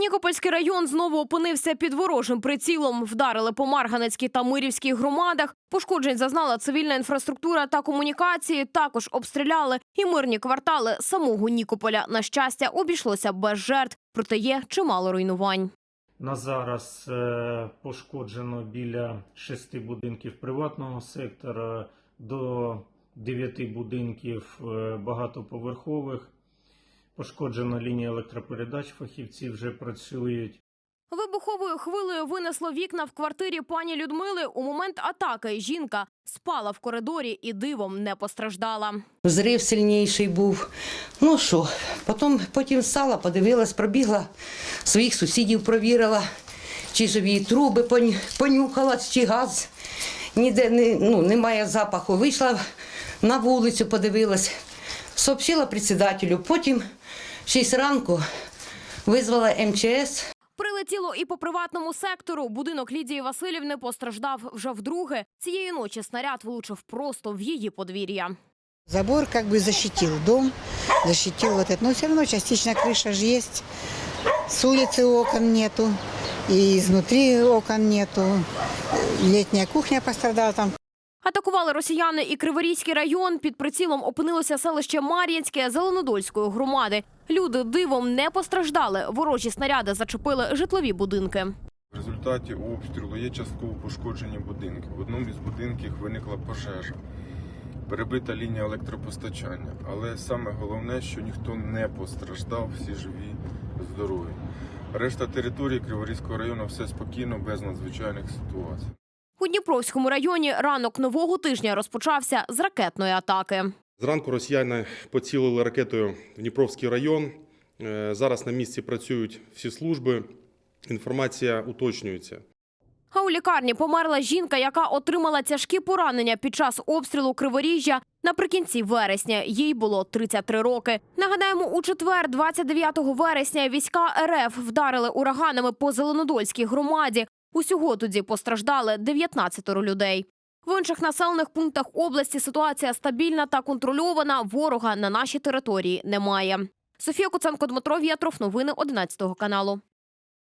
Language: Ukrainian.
Нікопольський район знову опинився під ворожим прицілом. Вдарили по Марганецькій та Мирівській громадах. Пошкоджень зазнала цивільна інфраструктура та комунікації. Також обстріляли і мирні квартали самого Нікополя. На щастя, обійшлося без жертв, проте є чимало руйнувань. На зараз е, пошкоджено біля шести будинків приватного сектора, до дев'яти будинків е, багатоповерхових. Пошкоджена лінія електропередач, фахівці вже працюють. Вибуховою хвилею винесло вікна в квартирі пані Людмили. У момент атаки жінка спала в коридорі і дивом не постраждала. Зрив сильніший був. Ну що, потім, потім встала, подивилась, пробігла, своїх сусідів провірила, чи живі труби поню- понюхала, чи газ. Ніде не, ну, немає запаху. Вийшла на вулицю, подивилась, сообщила председателю. Потім в 6 ранку визвала МЧС. Прилетіло і по приватному сектору. Будинок Лідії Васильівни постраждав вже вдруге. Цієї ночі снаряд влучив просто в її подвір'я. Забор как бы защитил дом, защитил вот это. Но все равно частично крыша же есть. С улицы окон нету, и изнутри окон нету. Летняя кухня пострадала там. Атакували росіяни і Криворізький район. Під прицілом опинилося селище Мар'їнське Зеленодольської громади. Люди дивом не постраждали. Ворожі снаряди зачепили житлові будинки. В результаті обстрілу є частково пошкоджені будинки. В одному із будинків виникла пожежа, перебита лінія електропостачання. Але саме головне, що ніхто не постраждав, всі живі, здорові. Решта території Криворізького району все спокійно, без надзвичайних ситуацій. У Дніпровському районі ранок нового тижня розпочався з ракетної атаки. Зранку росіяни поцілили ракетою в Дніпровський район. Е, Зараз на місці працюють всі служби. Інформація уточнюється. А у лікарні померла жінка, яка отримала тяжкі поранення під час обстрілу Криворіжжя наприкінці вересня. Їй було 33 роки. Нагадаємо, у четвер, 29 вересня, війська РФ вдарили ураганами по Зеленодольській громаді. Усього тоді постраждали 19 людей. В інших населених пунктах області ситуація стабільна та контрольована. Ворога на нашій території немає. Софія Куценко, Дмитро В'ятров. Новини 11 каналу.